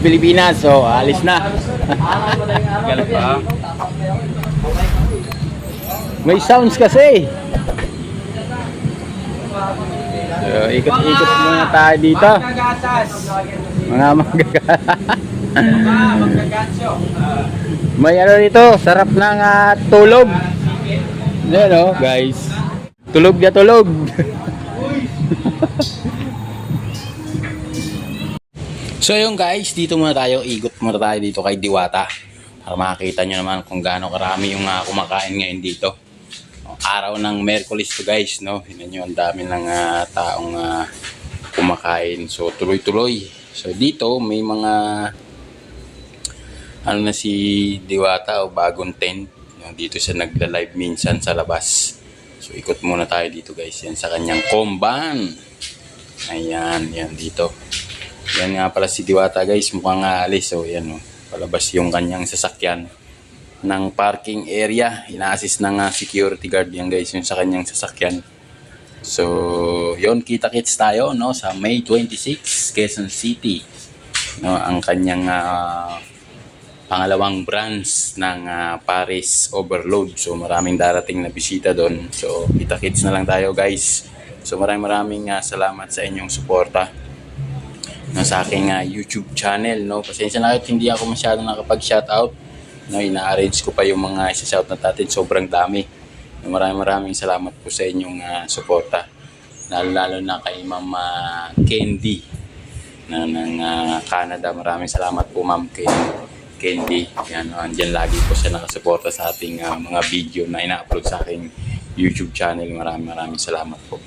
Pilipinas, so alis na. May sounds kasi. So, ikot-ikot muna tayo dito. Mga magagat. May ano dito, sarap ng ah, tulog. Yan oh, guys. Tulog na tulog. so yung guys, dito muna tayo, igot muna tayo dito kay Diwata. Para makakita nyo naman kung gaano karami yung ah, kumakain ngayon dito. Araw ng Merkulis to guys, no? Yun nyo, ang dami ng ah, taong ah, kumakain. So tuloy-tuloy. So dito may mga ano na si Diwata o bagong tent. Dito siya nagla-live minsan sa labas. So ikot muna tayo dito guys. Yan sa kanyang komban. Ayan, yan dito. Yan nga pala si Diwata guys. Mukhang aalis. So yan o. Palabas yung kanyang sasakyan ng parking area. Ina-assist ng ah, security guard yan guys. Yung sa kanyang sasakyan. So, yon kita-kits tayo no sa May 26, Quezon City. No, ang kanyang ah, pangalawang branch ng ah, Paris Overload. So maraming darating na bisita doon. So kita-kits na lang tayo guys. So maraming maraming ah, salamat sa inyong suporta no, sa aking ah, YouTube channel. No? Pasensya na kayo, hindi ako masyadong nakapag-shoutout. No, ina-arrange ko pa yung mga isa-shoutout natin. Sobrang dami. No, maraming maraming salamat po sa inyong ah, suporta. Lalo-lalo na kay Ma'am ah, Candy na ng ah, Canada. Maraming salamat po Ma'am kay Candy. Yan, andyan lagi po siya nakasuporta sa ating ah, mga video na ina-upload sa aking YouTube channel. Maraming maraming salamat po.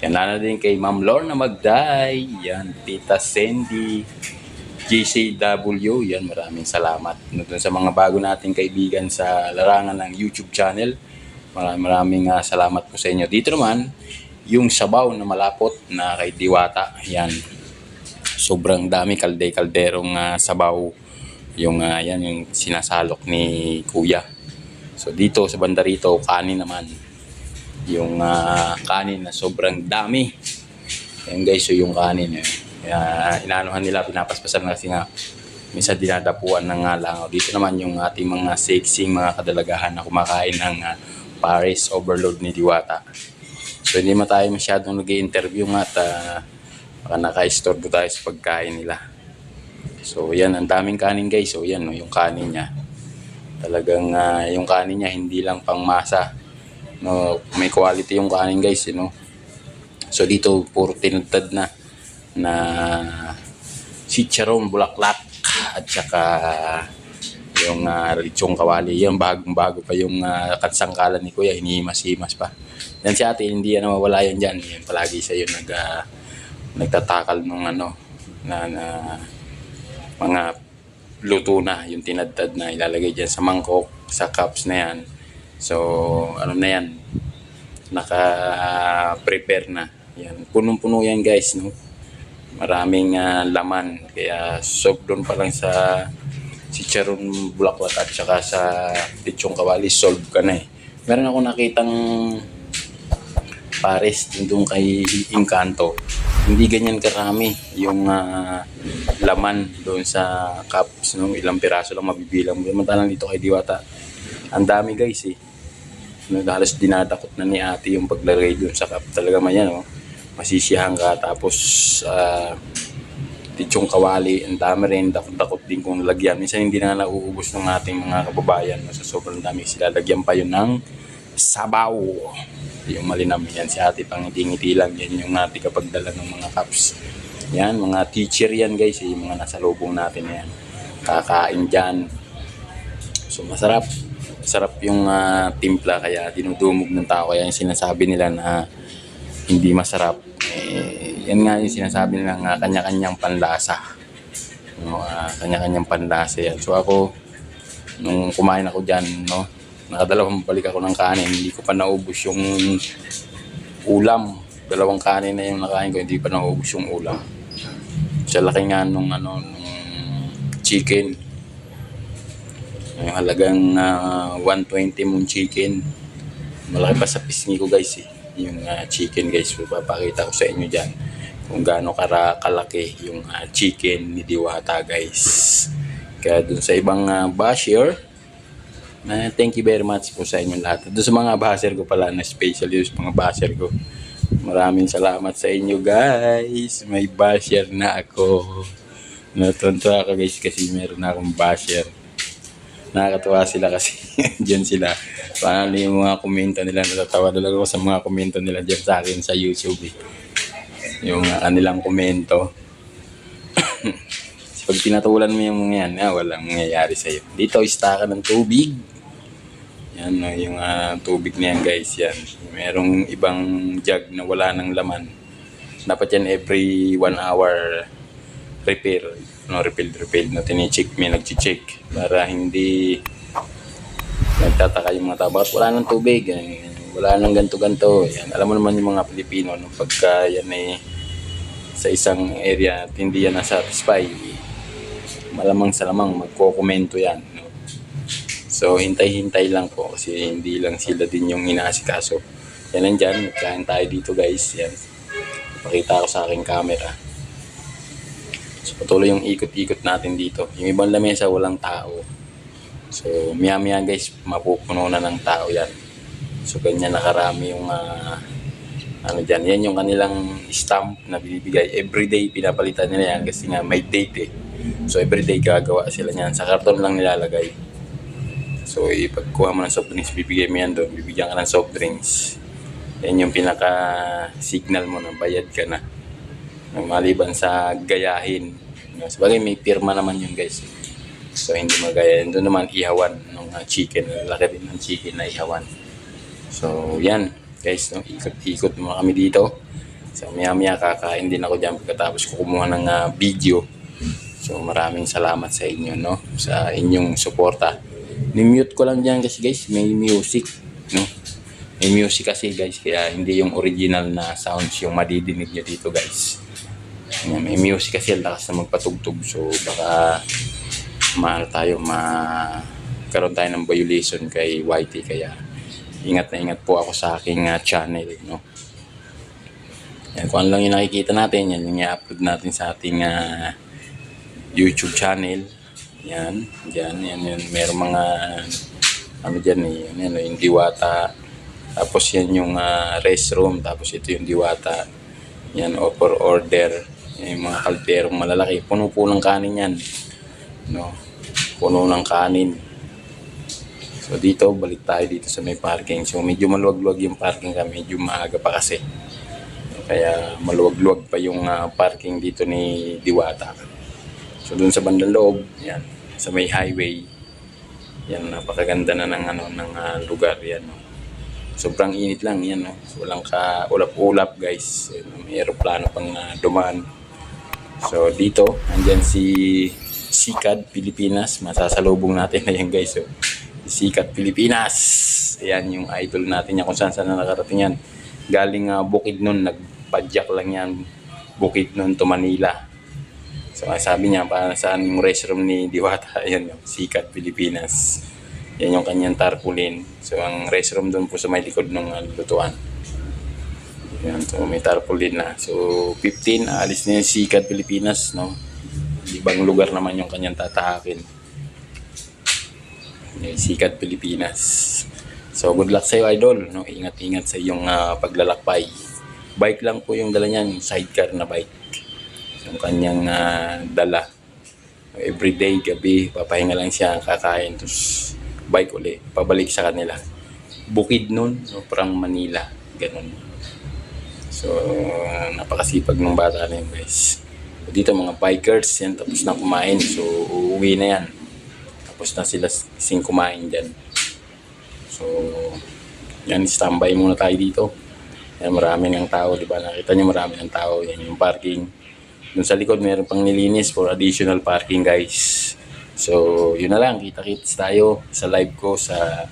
Yan lalo din kay Ma'am Lorna Magday. Yan, Tita Sandy. JCW. Yan, maraming salamat. No, sa mga bago nating kaibigan sa larangan ng YouTube channel. Maraming maraming ah, salamat po sa inyo. Dito naman, yung sabaw na malapot na kay Diwata. Yan. Sobrang dami kalde-kalderong ah, sabaw. Yung, ah, yan, yung sinasalok ni Kuya. So dito sa banda rito, kanin naman. Yung ah, kanin na sobrang dami. Yan guys, so yung kanin eh. Kaya inaanohan nila, pinapaspasan na kasi nga minsan dinadapuan ng nga langaw. Dito naman yung ating mga sexy mga kadalagahan na kumakain ng ah, Paris Overload ni Diwata. So hindi man tayo masyadong nag interview nga at uh, baka naka-istorbo tayo sa pagkain nila. So yan, ang daming kanin guys. So yan, no, yung kanin niya. Talagang ah, yung kanin niya hindi lang pang masa. No, may quality yung kanin guys, you know. So dito puro tinadtad na na chicharon bulaklak at saka yung uh, lechong kawali. Yan bagong bago pa yung uh, katsangkalan ni Kuya, hinihimas-himas pa. Yan si ate, hindi yan mawala yan dyan. Yan palagi siya yung nag, ah, nagtatakal ng ano, na, na mga luto na, yung tinadtad na ilalagay dyan sa mangkok, sa cups na yan. So, ano na yan, naka-prepare na. Yan, punong-puno yan guys, no? Maraming ah, laman. Kaya sobrang pa lang sa si Charon Bulaklak at saka sa Lechong Kawali, solve ka na eh. Meron ako nakitang pares doon kay Encanto. Hindi ganyan karami yung ah, laman doon sa cups. No? Ilang piraso lang mabibilang mo. Samantalang dito kay Diwata. Ang dami guys eh. Halos dinadakot na ni ate yung paglagay doon sa cup. Talaga man yan. Oh. Masisiyahan ka. Tapos ah, titsong kawali, ang dami rin, dakot-dakot din kung lagyan. Minsan hindi na nauubos ng ating mga kababayan. No? Sa sobrang dami sila, lagyan pa yun ng sabaw. Yung malinam yan si ate, pang ngiti lang. Yan yung natin kapag dala ng mga cups. Yan, mga teacher yan guys, eh, yung mga nasa lubong natin yan. Kakain dyan. So masarap. Masarap yung ah, timpla kaya dinudumog ng tao. Kaya yung sinasabi nila na hindi masarap. Eh, yan nga yung sinasabi nila nga kanya-kanyang panlasa. No, ah, kanya-kanyang panlasa yan. So ako, nung kumain ako dyan, no, nakadalawang balik ako ng kanin, hindi ko pa naubos yung ulam. Dalawang kanin na yung nakain ko, hindi pa naubos yung ulam. Sa laki nga nung, ano, nung chicken. Yung halagang ah, 120 mong chicken. Malaki pa sa pisngi ko guys eh. Yung ah, chicken guys, papakita ko sa inyo dyan. kung gaano kara kalaki yung ah, chicken ni Diwata guys. Kaya dun sa ibang uh, basher, na thank you very much po sa inyong lahat. Doon sa mga basher ko pala na special yung mga basher ko. Maraming salamat sa inyo guys. May basher na ako. Natuntua ako guys kasi meron na akong basher. Nakakatuwa sila kasi dyan sila. Paano yung mga komento nila. Natatawa talaga ako sa mga komento nila dyan sa akin sa YouTube. Eh. Yung uh, kanilang komento. Pag pinatulan mo yung mga yan, ah, walang mangyayari sa'yo. Dito, istaka ng tubig. Yan, no, yung ah, tubig na guys, yan. Merong ibang jug na wala ng laman. Dapat yan every one hour repair. No, refill, refill. No, tinicheck, may nag-check. Para hindi nagtataka yung mga tao. Wala ng tubig? Eh, wala nang ganto-ganto. Yan. Alam mo naman yung mga Pilipino, no, pagka yan ay sa isang area at hindi yan na-satisfy, malamang sa lamang magkokomento yan. No? So, hintay-hintay lang po kasi hindi lang sila din yung inaasikaso. Yan lang dyan, kain tayo dito guys. Yan. Pakita ko sa aking camera. So, patuloy yung ikot-ikot natin dito. Yung ibang lamesa, walang tao. So, maya-maya guys, mapupuno na ng tao yan. So, ganyan nakarami yung ah, ano dyan. Yan yung kanilang stamp na binibigay. Everyday pinapalitan nila yan kasi nga may date eh. So, everyday gagawa sila niyan. Sa karton lang nilalagay. So, ipagkuha mo ng soft drinks, bibigay mo yan doon. Bibigyan ka ng soft drinks. Yan yung pinaka-signal mo na bayad ka na. Maliban sa gayahin. Sabagay, may pirma naman yun guys. So, hindi magayahin. Doon naman ihawan ng uh, chicken. Laki din ng chicken na ihawan. So, yan. Guys, no? ikot-ikot mo kami dito. So, maya-maya kakain din ako dyan pagkatapos ko kumuha ng ah, video. So, maraming salamat sa inyo, no? Sa inyong suporta. Ni-mute ko lang dyan kasi guys, may music? May music kasi guys, kaya hindi yung original na sounds yung madidinig nyo dito guys. Yan, may music kasi ang lakas na magpatugtog. So, baka mahal tayo, ma karoon tayo ng violation kay YT kaya ingat na ingat po ako sa aking ah, channel no? Yan kung ano lang yung nakikita natin yan yung i-upload natin sa ating ah, YouTube channel. Yan yan yan. Yun meron mga ano dyan eh yan, yan, yung diwata tapos yan yung ah, restroom tapos ito yung diwata yan offer order yan, yung mga kalderong malalaki puno po ng kanin yan no puno ng kanin So dito, balik tayo dito sa may parking. So medyo maluwag-luwag yung parking kami. Medyo maaga pa kasi. Kaya maluwag-luwag pa yung ah, parking dito ni Diwata. So dun sa bandang loob, yan, sa may highway, yan, napakaganda na ng, ano, ng ah, lugar. Yan, no. Sobrang init lang yan. No. So, walang ka ulap-ulap guys. May aeroplano pang ah, dumaan. So dito, andyan si Sikad Pilipinas. Masasalubong natin na yan guys. So, Sikat Pilipinas. Ayan yung idol natin yan kung saan saan na nakarating yan. Galing uh, Bukidnon, nagpadyak lang yan. Bukidnon to Manila. So sabi niya, para saan yung restroom ni Diwata, ayan Sikat Pilipinas. Yan yung kanyang tarpaulin. So ang restroom doon po sa may likod ng uh, lutuan. Yan, so may tarpaulin na. So 15, aalis na yung Sikat Pilipinas, no? Ibang lugar naman yung kanyang tatahakin. Yung Sikat Pilipinas. So good luck sa iyo idol, no? Ingat-ingat sa iyong ah, paglalakbay. Bike lang po yung dala niyan, sidecar na bike. Yung kanyang ah, dala. Everyday, gabi, papahinga lang siya, kakain, tapos bike uli, pabalik sa kanila. Bukid nun, no? parang Manila, ganun. So, napakasipag ng bata na yun, guys. Dito mga bikers, yan, tapos na kumain. So, uuwi na yan. Tapos na sila sing kumain dyan. So, yan, standby muna tayo dito. Yan, marami ng tao, di ba? Nakita niyo marami ng tao. Yan yung parking. Doon sa likod, meron pang nilinis for additional parking, guys. So, yun na lang. Kita-kits tayo sa live ko sa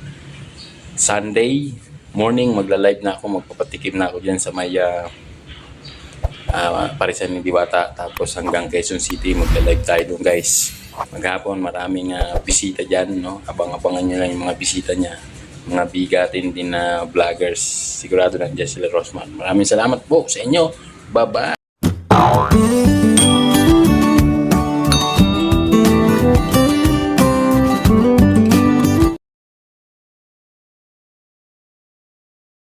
Sunday morning. Magla-live na ako. Magpapatikim na ako dyan sa may uh, Parisan ni Diwata. Tapos hanggang Quezon City, magla-live tayo doon, guys. Maghapon, maraming uh, bisita dyan, no? Abang-abangan nyo lang yung mga bisita niya mga bigatin din na vloggers. Sigurado nandiyan sila Rosman. Maraming salamat po sa inyo. Bye-bye!